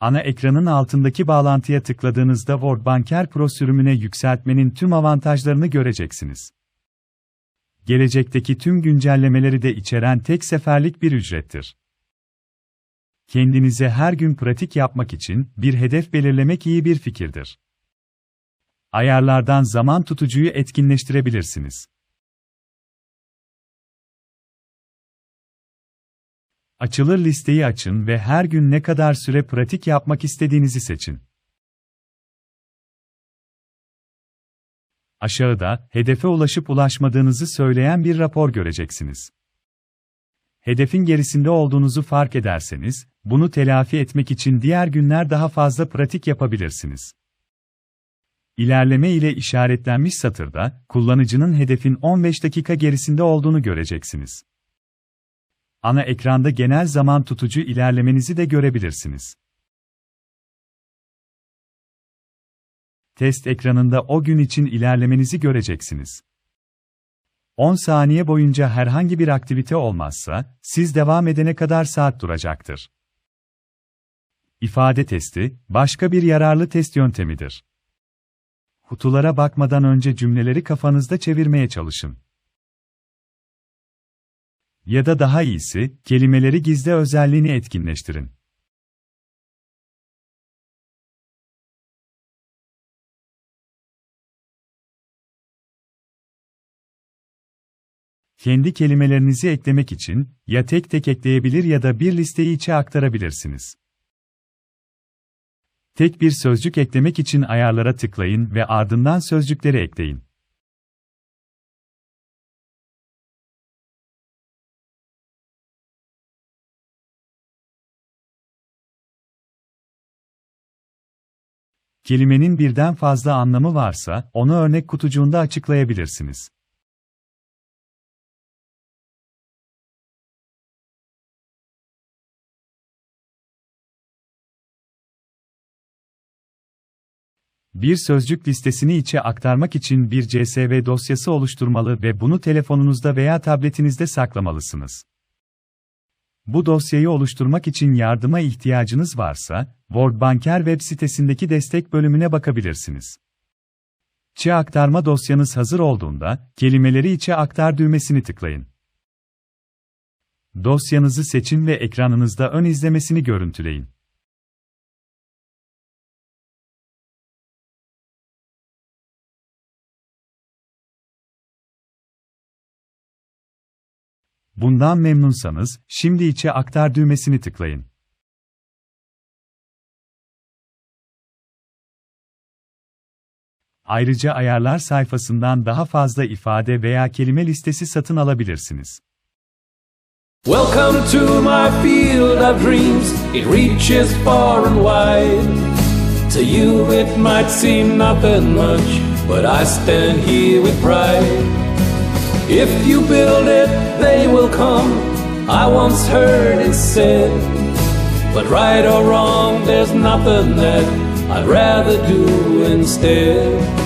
Ana ekranın altındaki bağlantıya tıkladığınızda Word Banker Pro sürümüne yükseltmenin tüm avantajlarını göreceksiniz. Gelecekteki tüm güncellemeleri de içeren tek seferlik bir ücrettir. Kendinize her gün pratik yapmak için bir hedef belirlemek iyi bir fikirdir. Ayarlardan zaman tutucuyu etkinleştirebilirsiniz. Açılır listeyi açın ve her gün ne kadar süre pratik yapmak istediğinizi seçin. Aşağıda, hedefe ulaşıp ulaşmadığınızı söyleyen bir rapor göreceksiniz. Hedefin gerisinde olduğunuzu fark ederseniz, bunu telafi etmek için diğer günler daha fazla pratik yapabilirsiniz. İlerleme ile işaretlenmiş satırda, kullanıcının hedefin 15 dakika gerisinde olduğunu göreceksiniz. Ana ekranda genel zaman tutucu ilerlemenizi de görebilirsiniz. Test ekranında o gün için ilerlemenizi göreceksiniz. 10 saniye boyunca herhangi bir aktivite olmazsa, siz devam edene kadar saat duracaktır. İfade testi, başka bir yararlı test yöntemidir. Kutulara bakmadan önce cümleleri kafanızda çevirmeye çalışın. Ya da daha iyisi, kelimeleri gizli özelliğini etkinleştirin. Kendi kelimelerinizi eklemek için, ya tek tek ekleyebilir ya da bir listeyi içe aktarabilirsiniz. Tek bir sözcük eklemek için ayarlara tıklayın ve ardından sözcükleri ekleyin. Kelimenin birden fazla anlamı varsa, onu örnek kutucuğunda açıklayabilirsiniz. Bir sözcük listesini içe aktarmak için bir CSV dosyası oluşturmalı ve bunu telefonunuzda veya tabletinizde saklamalısınız. Bu dosyayı oluşturmak için yardıma ihtiyacınız varsa, Word Banker web sitesindeki destek bölümüne bakabilirsiniz. İçe aktarma dosyanız hazır olduğunda, kelimeleri içe aktar düğmesini tıklayın. Dosyanızı seçin ve ekranınızda ön izlemesini görüntüleyin. Bundan memnunsanız, şimdi içe aktar düğmesini tıklayın. Ayrıca ayarlar sayfasından daha fazla ifade veya kelime listesi satın alabilirsiniz. Welcome to my field of dreams. It reaches far and wide. To you it might seem nothing much, but I stand here with pride. If you build it, they will come. I once heard it said. But right or wrong, there's nothing that I'd rather do instead.